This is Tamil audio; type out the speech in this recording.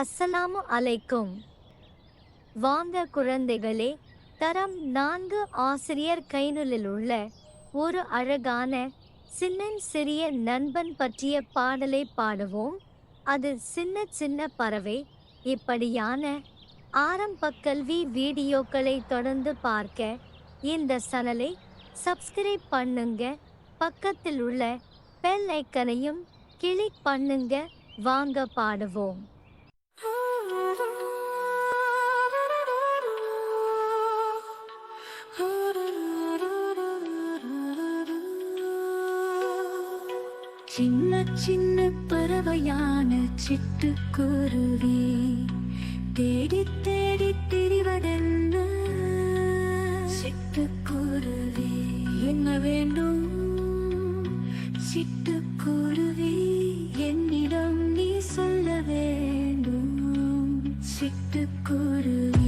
அஸ்ஸலாமு அலைக்கும். வாங்க குழந்தைகளே தரம் நான்கு ஆசிரியர் கைநூலில் உள்ள ஒரு அழகான சின்னன் சிறிய நண்பன் பற்றிய பாடலை பாடுவோம். அது சின்ன சின்ன பறவை இப்படியான ஆரம்ப கல்வி வீடியோக்களை தொடர்ந்து பார்க்க இந்த சனலை சப்ஸ்கிரைப் பண்ணுங்க. பக்கத்தில் உள்ள பெல் ஐக்கனையும் கிளிக் பண்ணுங்க. வாங்க பாடுவோம். சின்ன சின்ன பறவையான சிட்டுக்குருவி தேடி தேடி திரிவதென்ன? சிட்டுக்குருவி. என்ன வேண்டும்? சிட்டுக்குருவி என்னிடம் நீ சொல்ல வேண்டும். சிட்டுக்குருவி.